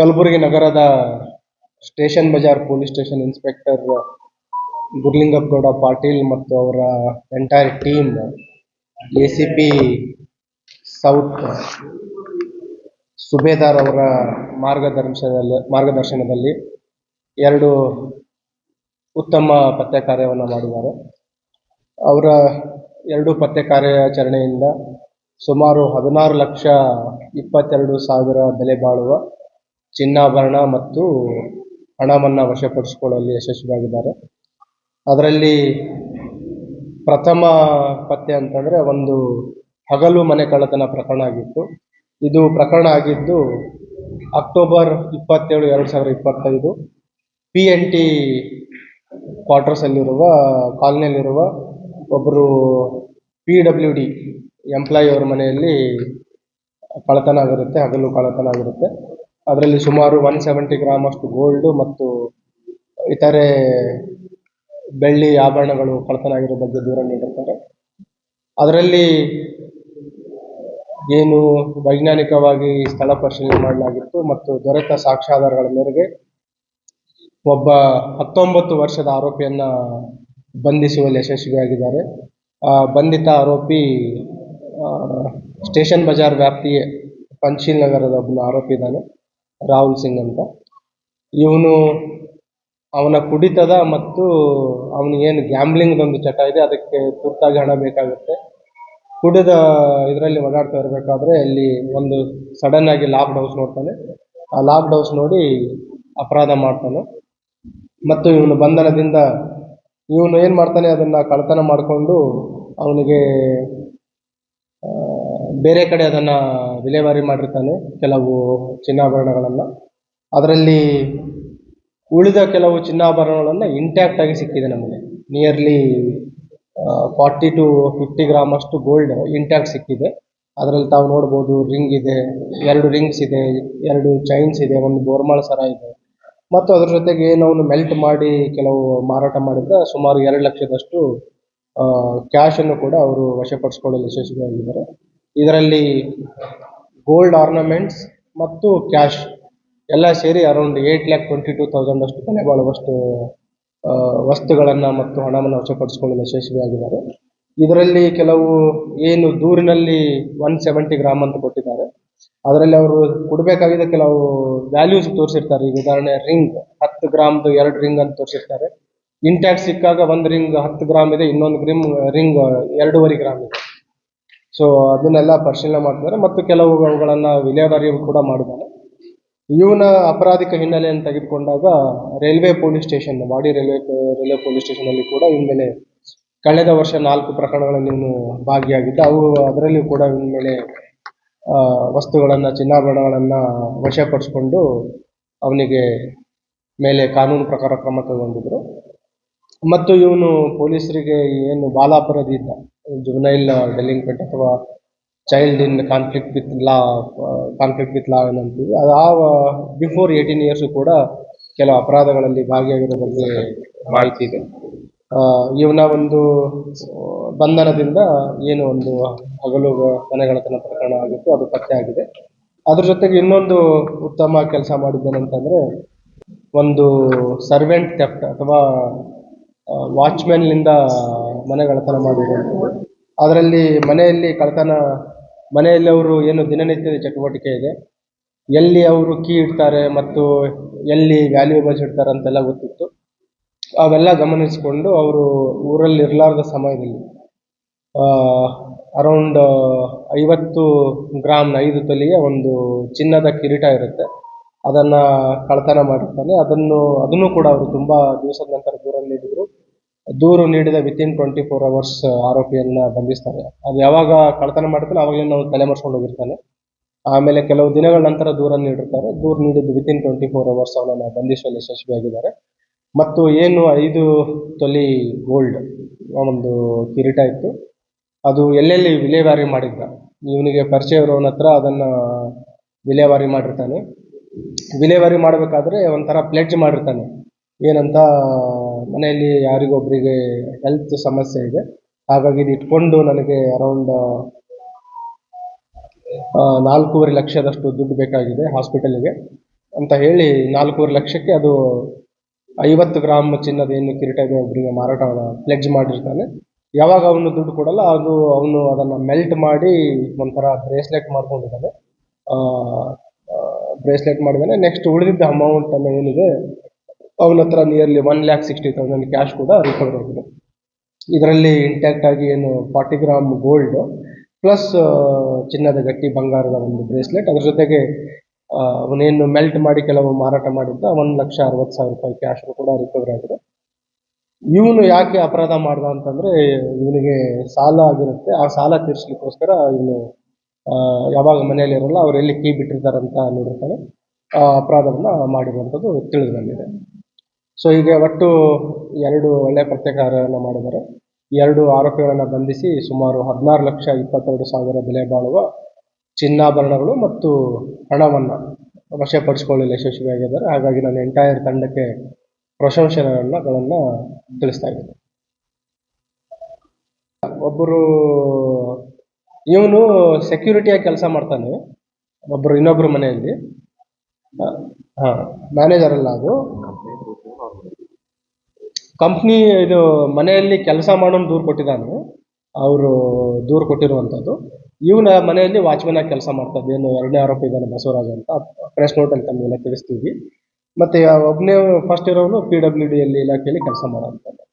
ಕಲಬುರಗಿ ನಗರದ station Bazar police station inspector Gurlingappagouda Patil ಮತ್ತು ಅವರ entire team A C P south Subedar ಅವರ ಮಾರ್ಗದರ್ಶನದಲ್ಲಿ ಮಾರ್ಗದರ್ಶನದಲ್ಲಿ ಎರಡು ಉತ್ತಮ ಪತ್ತೆ ಕಾರ್ಯವನ್ನು ಮಾಡಿದ್ದಾರೆ. ಅವರ ಎರಡು ಪತ್ತೆ ಕಾರ್ಯಾಚರಣೆಯಿಂದ ಸುಮಾರು ಹದಿನಾರು ಲಕ್ಷ ಇಪ್ಪತ್ತೆರಡು ಸಾವಿರ ಬೆಲೆ ಬಾಳುವ ಚಿನ್ನಾಭರಣ ಮತ್ತು ಹಣವನ್ನು ವಶಪಡಿಸಿಕೊಳ್ಳುವಲ್ಲಿ ಯಶಸ್ವಿಯಾಗಿದ್ದಾರೆ. ಅದರಲ್ಲಿ ಪ್ರಥಮ ಪತ್ತೆ ಅಂತಂದರೆ ಒಂದು ಹಗಲು ಮನೆ ಕಳ್ಳತನ ಪ್ರಕರಣ ಆಗಿತ್ತು. ಇದು ಪ್ರಕರಣ ಆಗಿದ್ದು ಅಕ್ಟೋಬರ್ ಇಪ್ಪತ್ತೇಳು ಎರಡು ಸಾವಿರದ ಇಪ್ಪತ್ತೈದು ಪಿ ಎನ್ ಟಿ ಕ್ವಾರ್ಟರ್ಸಲ್ಲಿರುವ ಕಾಲನಿಯಲ್ಲಿರುವ ಒಬ್ಬರು ಪಿ ಡಬ್ಲ್ಯೂ ಡಿ ಎಂಪ್ಲಾಯಿ ಅವ್ರ ಮನೆಯಲ್ಲಿ ಕಳ್ಳತನ ಆಗಿರುತ್ತೆ, ಹಗಲು ಕಳ್ಳತನ ಆಗಿರುತ್ತೆ. ಅದರಲ್ಲಿ ಸುಮಾರು ಒನ್ ಸೆವೆಂಟಿ ಗ್ರಾಮ್ ಅಷ್ಟು ಗೋಲ್ಡ್ ಮತ್ತು ಇತರೆ ಬೆಳ್ಳಿ ಆಭರಣಗಳು ಕಳ್ಳತನ ಬಗ್ಗೆ ದೂರ ನೀಡಿರ್ತಾರೆ. ಅದರಲ್ಲಿ ಏನು ವೈಜ್ಞಾನಿಕವಾಗಿ ಸ್ಥಳ ಪರಿಶೀಲನೆ ಮಾಡಲಾಗಿತ್ತು ಮತ್ತು ದೊರೆತ ಸಾಕ್ಷ್ಯಾಧಾರಗಳ ಮೇರೆಗೆ ಒಬ್ಬ ಹತ್ತೊಂಬತ್ತು ವರ್ಷದ ಆರೋಪಿಯನ್ನ ಬಂಧಿಸುವಲ್ಲಿ ಯಶಸ್ವಿಯಾಗಿದ್ದಾರೆ. ಆ ಬಂಧಿತ ಆರೋಪಿ ಸ್ಟೇಷನ್ ಬಜಾರ್ ವ್ಯಾಪ್ತಿಯ ಪಂಚೀಲ್ ನಗರದ ಒಬ್ಬನ ಆರೋಪಿ ಇದ್ದಾನೆ. ರಾಹುಲ್ ಸಿಂಗ್ ಅಂತ. ಇವನು ಅವನ ಕುಡಿತದ ಮತ್ತು ಅವನಿಗೇನು ಗ್ಯಾಮ್ಲಿಂಗ್ ಒಂದು ಚಟ ಇದೆ, ಅದಕ್ಕೆ ತುರ್ತಾಗಿ ಹಣ ಬೇಕಾಗುತ್ತೆ. ಕುಡಿದ ಇದರಲ್ಲಿ ಓಡಾಡ್ತಾ ಇರಬೇಕಾದ್ರೆ ಅಲ್ಲಿ ಒಂದು ಸಡನ್ ಆಗಿ ಲಾಕ್ ಡೌಸ್ ನೋಡ್ತಾನೆ. ಆ ಲಾಕ್ ಡೌಸ್ ನೋಡಿ ಅಪರಾಧ ಮಾಡ್ತಾನೆ. ಮತ್ತು ಇವನು ಬಂಧನದಿಂದ ಇವನು ಏನು ಮಾಡ್ತಾನೆ, ಅದನ್ನು ಕಳ್ತನ ಮಾಡಿಕೊಂಡು ಅವನಿಗೆ ಬೇರೆ ಕಡೆ ಅದನ್ನು ವಿಲೇವಾರಿ ಮಾಡಿರ್ತಾನೆ ಕೆಲವು ಚಿನ್ನಾಭರಣಗಳನ್ನು. ಅದರಲ್ಲಿ ಉಳಿದ ಕೆಲವು ಚಿನ್ನಾಭರಣಗಳನ್ನು ಇಂಟ್ಯಾಕ್ಟ್ ಆಗಿ ಸಿಕ್ಕಿದೆ ನಮಗೆ. Nearly forty to fifty gram ಅಷ್ಟು ಗೋಲ್ಡ್ ಇಂಟ್ಯಾಕ್ಟ್ ಸಿಕ್ಕಿದೆ. ಅದರಲ್ಲಿ ತಾವು ನೋಡ್ಬೋದು ರಿಂಗ್ ಇದೆ, ಎರಡು ರಿಂಗ್ಸ್ ಇದೆ, ಎರಡು ಚೈನ್ಸ್ ಇದೆ, ಒಂದು ಬೋರ್ಮಾಳ ಸರ ಇದೆ. ಮತ್ತು ಅದ್ರ ಜೊತೆಗೆ ಏನೋ ಮೆಲ್ಟ್ ಮಾಡಿ ಕೆಲವು ಮಾರಾಟ ಮಾಡಿದ್ರೆ ಸುಮಾರು ಎರಡು ಲಕ್ಷದಷ್ಟು ಕ್ಯಾಶನ್ನು ಕೂಡ ಅವರು ವಶಪಡಿಸ್ಕೊಳ್ಳಲು ಯಶಸ್ವಿಯಾಗಿದ್ದಾರೆ. ಇದರಲ್ಲಿ ಗೋಲ್ಡ್ ಆರ್ನಮೆಂಟ್ಸ್ ಮತ್ತು ಕ್ಯಾಶ್ ಎಲ್ಲ ಸೇರಿ around eight lakh twenty two thousand ಅಷ್ಟು ಬೆಲೆ ಬಾಳುವಷ್ಟು ವಸ್ತುಗಳನ್ನು ಮತ್ತು ಹಣವನ್ನು ವಶಪಡಿಸಿಕೊಳ್ಳಲು ಯಶಸ್ವಿಯಾಗಿದ್ದಾರೆ. ಇದರಲ್ಲಿ ಕೆಲವು ಏನು ದೂರಿನಲ್ಲಿ ಒನ್ ಸೆವೆಂಟಿ ಗ್ರಾಮ್ ಅಂತ ಕೊಟ್ಟಿದ್ದಾರೆ. ಅದರಲ್ಲಿ ಅವರು ಕೊಡಬೇಕಾಗಿದ್ದ ಕೆಲವು ವ್ಯಾಲ್ಯೂಸ್ ತೋರಿಸಿರ್ತಾರೆ. ಈಗ ಉದಾಹರಣೆ ರಿಂಗ್ ಹತ್ತು ಗ್ರಾಮ್ದು ಎರಡು ರಿಂಗ್ ಅಂತ ತೋರಿಸಿರ್ತಾರೆ. ಇಂಟ್ಯಾಕ್ಟ್ ಸಿಕ್ಕಾಗ ಒಂದು ರಿಂಗ್ ಹತ್ತು ಗ್ರಾಮ್ ಇದೆ, ಇನ್ನೊಂದು ಗ್ರಿಮ್ ರಿಂಗ್ ಎರಡೂವರೆ ಗ್ರಾಮ್ ಇದೆ. ಸೊ ಅದನ್ನೆಲ್ಲ ಪರಿಶೀಲನೆ ಮಾಡ್ತಿದ್ದಾರೆ. ಮತ್ತು ಕೆಲವು ಅವುಗಳನ್ನು ವಿಲೇವಾರಿ ಕೂಡ ಮಾಡಿದ್ದಾರೆ. ಇವನ ಅಪರಾಧಿಕ ಹಿನ್ನೆಲೆಯನ್ನು ತೆಗೆದುಕೊಂಡಾಗ railway police station, Wadi railway railway police ಸ್ಟೇಷನಲ್ಲಿ ಕೂಡ ಇವನ ಮೇಲೆ ಕಳೆದ ವರ್ಷ ನಾಲ್ಕು ಪ್ರಕರಣಗಳಲ್ಲಿ ಇವನು ಭಾಗಿಯಾಗಿದ್ದ. ಅವು ಅದರಲ್ಲಿ ಕೂಡ ಇವನ ಮೇಲೆ ವಸ್ತುಗಳನ್ನು, ಚಿನ್ನಾಭರಣಗಳನ್ನು ವಶಪಡಿಸ್ಕೊಂಡು ಅವನಿಗೆ ಮೇಲೆ ಕಾನೂನು ಪ್ರಕಾರ ಕ್ರಮ ತಗೊಂಡಿದ್ರು ಮತ್ತು ಇವನು ಪೊಲೀಸರಿಗೆ ಏನು ಬಾಲಾಪರಾಧಿ ಇದ್ದ ಜುನೈಲ್ ಡೆಲಿಂಕ್ವೆಂಟ್ ಅಥವಾ child in conflict with law conflict with law ಏನಂತೀವಿ. ಅದು ಆ ಬಿಫೋರ್ ಏಯ್ಟೀನ್ ಇಯರ್ಸು ಕೂಡ ಕೆಲವು ಅಪರಾಧಗಳಲ್ಲಿ ಭಾಗಿಯಾಗಿರೋ ಬಗ್ಗೆ ಮಾಹಿತಿ ಇದೆ. ಇವನ ಒಂದು, ಬಂಧನದಿಂದ ಏನು ಒಂದು ಹಗಲು ಮನೆಗಳತನ ಪ್ರಕರಣ ಆಗಿತ್ತು, ಅದು ಪತ್ತೆ ಆಗಿದೆ. ಅದ್ರ ಜೊತೆಗೆ ಇನ್ನೊಂದು ಉತ್ತಮ ಕೆಲಸ ಮಾಡಿದ್ದೇನಂತಂದರೆ, ಒಂದು ಸರ್ವೆಂಟ್ ಥೆಫ್ಟ್ ಅಥವಾ ವಾಚ್ಮ್ಯಾನ್ನಿಂದ ಕಳ್ಳತನ ಮಾಡಿದ್ರು. ಅದರಲ್ಲಿ ಮನೆಯಲ್ಲಿ ಕಳ್ತನ ಮನೆಯಲ್ಲಿ ಅವರು ಏನು ದಿನನಿತ್ಯದ ಚಟುವಟಿಕೆ ಇದೆ? ಎಲ್ಲಿ ಅವರು ಕೀ ಇಡ್ತಾರೆ ಮತ್ತು ಎಲ್ಲಿ ವ್ಯಾಲ್ಯೂಬಲ್ಸ್ ಇಡ್ತಾರೆ ಅಂತೆಲ್ಲ ಗೊತ್ತಿತ್ತು. ಅವೆಲ್ಲ ಗಮನಿಸಿಕೊಂಡು ಅವರು ಊರಲ್ಲಿ ಇರಲಾರ್ದ ಸಮಯದಲ್ಲಿ ಅರೌಂಡ್ ಐವತ್ತು ಗ್ರಾಮ್ನ ಐದು ತೊಲೆಯ ಒಂದು ಚಿನ್ನದ ಕಿರೀಟ ಇರುತ್ತೆ. ಅದನ್ನು ಕಳ್ತನ ಮಾಡಿರ್ತಾನೆ. ಅದನ್ನು ಅದನ್ನು ಕೂಡ ಅವರು ತುಂಬ ದಿವಸದ ನಂತರ ದೂರಲ್ಲಿ ನೀಡಿದರು ದೂರು ನೀಡಿದ ವಿತಿನ್ ಟ್ವೆಂಟಿ ಫೋರ್ ಅವರ್ಸ್ ಆರೋಪಿಯನ್ನ ಬಂಧಿಸ್ತಾರೆ. ಅದು ಯಾವಾಗ ಕಳ್ತನ ಮಾಡ್ತಾನೆ ಅವಾಗಲೇ ನಾವು ತಲೆ ಮರೆಸ್ಕೊಂಡು ಹೋಗಿರ್ತಾನೆ. ಆಮೇಲೆ ಕೆಲವು ದಿನಗಳ ನಂತರ ದೂರ ನೀಡಿರ್ತಾರೆ. ದೂರು ನೀಡಿದ್ದು ವಿತಿನ್ ಟ್ವೆಂಟಿ ಫೋರ್ ಅವರ್ಸ್ ಅವನನ್ನು ಬಂಧಿಸುವಲ್ಲಿ ಯಶಸ್ವಿಯಾಗಿದ್ದಾರೆ. ಮತ್ತು ಏನು ಐದು ತೊಲಿ ಗೋಲ್ಡ್ ಒಂದು ಕಿರೀಟ ಇತ್ತು. ಅದು ಎಲ್ಲೆಲ್ಲಿ ವಿಲೇವಾರಿ ಮಾಡಿದ್ದ? ಇವನಿಗೆ ಪರಿಚಯ ಇರೋನ ಹತ್ರ ಅದನ್ನು ವಿಲೇವಾರಿ ಮಾಡಿರ್ತಾನೆ. ವಿಲೇವಾರಿ ಮಾಡಬೇಕಾದ್ರೆ ಒಂಥರ ಪ್ಲೆಡ್ಜ್ ಮಾಡಿರ್ತಾನೆ. ಏನಂತ ಮನೆಯಲ್ಲಿ ಯಾರಿಗೊಬ್ಬರಿಗೆ ಹೆಲ್ತ್ ಸಮಸ್ಯೆ ಇದೆ, ಹಾಗಾಗಿ ಇದು ಇಟ್ಕೊಂಡು ನನಗೆ ಅರೌಂಡ್ ನಾಲ್ಕೂವರೆ ಲಕ್ಷದಷ್ಟು ದುಡ್ಡು ಬೇಕಾಗಿದೆ ಹಾಸ್ಪಿಟಲಿಗೆ ಅಂತ ಹೇಳಿ ನಾಲ್ಕೂವರೆ ಲಕ್ಷಕ್ಕೆ ಅದು ಐವತ್ತು ಗ್ರಾಮ್ ಚಿನ್ನದ ಏನು ಕಿರೀಟ ಇದೆ ಒಬ್ಬರಿಗೆ ಮಾರಾಟ ಪ್ಲೆಡ್ಜ್ ಮಾಡಿರ್ತಾನೆ. ಯಾವಾಗ ಅವನು ದುಡ್ಡು ಕೊಡಲ್ಲ, ಅದು ಅವನು ಅದನ್ನು ಮೆಲ್ಟ್ ಮಾಡಿ ಒಂಥರ ಬ್ರೇಸ್ಲೆಟ್ ಮಾಡ್ಕೊಂಡಿದ್ದಾನೆ. ಬ್ರೇಸ್ಲೆಟ್ ಮಾಡಿದ್ದಾನೆ ನೆಕ್ಸ್ಟ್ ಉಳಿದಿದ್ದ ಅಮೌಂಟ್ ಅನ್ನು ಏನಿದೆ ಅವನ ಹತ್ರ nearly one lakh sixty thousand cash ಕೂಡ ರಿಕವರ್ ಆಗಿದೆ. ಇದರಲ್ಲಿ ಇಂಟ್ಯಾಕ್ಟ್ ಆಗಿ ಏನು ಫಾರ್ಟಿ ಗ್ರಾಮ್ ಗೋಲ್ಡ್ ಪ್ಲಸ್ ಚಿನ್ನದ ಗಟ್ಟಿ ಬಂಗಾರದ ಒಂದು ಬ್ರೇಸ್ಲೆಟ್ ಅದ್ರ ಜೊತೆಗೆ ಅವನೇನು ಮೆಲ್ಟ್ ಮಾಡಿ ಕೆಲವು ಮಾರಾಟ ಮಾಡಿದ್ದ ಒಂದು ಲಕ್ಷ ಅರವತ್ತು ಸಾವಿರ ರೂಪಾಯಿ ಕ್ಯಾಶ್ ಕೂಡ ರಿಕವರ್ ಆಗಿದೆ. ಇವನು ಯಾಕೆ ಅಪರಾಧ ಮಾಡ್ದ ಅಂತಂದ್ರೆ, ಇವನಿಗೆ ಸಾಲ ಆಗಿರುತ್ತೆ. ಆ ಸಾಲ ತೀರಿಸ್ಲಿಕ್ಕೋಸ್ಕರ ಇವನು ಯಾವಾಗ ಮನೆಯಲ್ಲಿ ಇರಲ್ಲ, ಅವ್ರು ಎಲ್ಲಿ ಕೀ ಬಿಟ್ಟಿರ್ತಾರಂತ ನೋಡಿರ್ತಾನೆ. ಆ ಅಪರಾಧವನ್ನ ಮಾಡಿರುವಂಥದ್ದು ತಿಳಿದು ಬಂದಿದೆ. ಸೊ ಹೀಗೆ ಒಟ್ಟು ಎರಡು ಒಳ್ಳೆಯ ಪ್ರತ್ಯಾಕಾರವನ್ನು ಮಾಡಿದ್ದಾರೆ. ಎರಡು ಆರೋಪಿಗಳನ್ನು ಬಂಧಿಸಿ ಸುಮಾರು ಹದಿನಾರು ಲಕ್ಷ ಇಪ್ಪತ್ತೆರಡು ಸಾವಿರ ಬೆಲೆ ಬಾಳುವ ಚಿನ್ನಾಭರಣಗಳು ಮತ್ತು ಹಣವನ್ನು ವಶಪಡಿಸಿಕೊಳ್ಳಲು ಯಶಸ್ವಿಯಾಗಿದ್ದಾರೆ ಹಾಗಾಗಿ ನಾನು ಎಂಟೈರ್ ತಂಡಕ್ಕೆ ಪ್ರಶಂಸನೆಗಳನ್ನ ತಿಳಿಸ್ತಾ ಇದ್ದೀನಿ. ಒಬ್ಬರು ಇವನು ಸೆಕ್ಯೂರಿಟಿಯಾಗಿ ಕೆಲಸ ಮಾಡ್ತಾನೆ. ಒಬ್ಬರು ಇನ್ನೊಬ್ಬರು ಮನೆಯಲ್ಲಿ. ಮ್ಯಾನೇಜರ್ ಅಲ್ಲ ಅದು. ಕಂಪ್ನಿ ಇದು ಮನೆಯಲ್ಲಿ ಕೆಲಸ ಮಾಡೋನು ದೂರು ಕೊಟ್ಟಿದ್ದಾನೆ. ಅವರು ದೂರು ಕೊಟ್ಟಿರುವಂಥದ್ದು ಇವನ ಮನೆಯಲ್ಲಿ ವಾಚ್ಮನ್ ಆಗಿ ಕೆಲಸ ಮಾಡ್ತಾ ಇದ್ದ. ಏನು ಎರಡನೇ ಆರೋಪಿ ಇದ್ದಾನೆ ಬಸವರಾಜ್ ಅಂತ. ಪ್ರೆಸ್ ನೋಟಲ್ಲಿ ತಮಗೆಲ್ಲ ತಿಳಿಸ್ತೀವಿ. ಮತ್ತೆ ಒಬ್ಬನೇ ಫಸ್ಟ್ ಇರೋನು ಪಿ ಡಬ್ಲ್ಯೂ ಡಿ ಅಲ್ಲಿ ಇಲಾಖೆಯಲ್ಲಿ ಕೆಲಸ ಮಾಡೋಂಥದ್ದು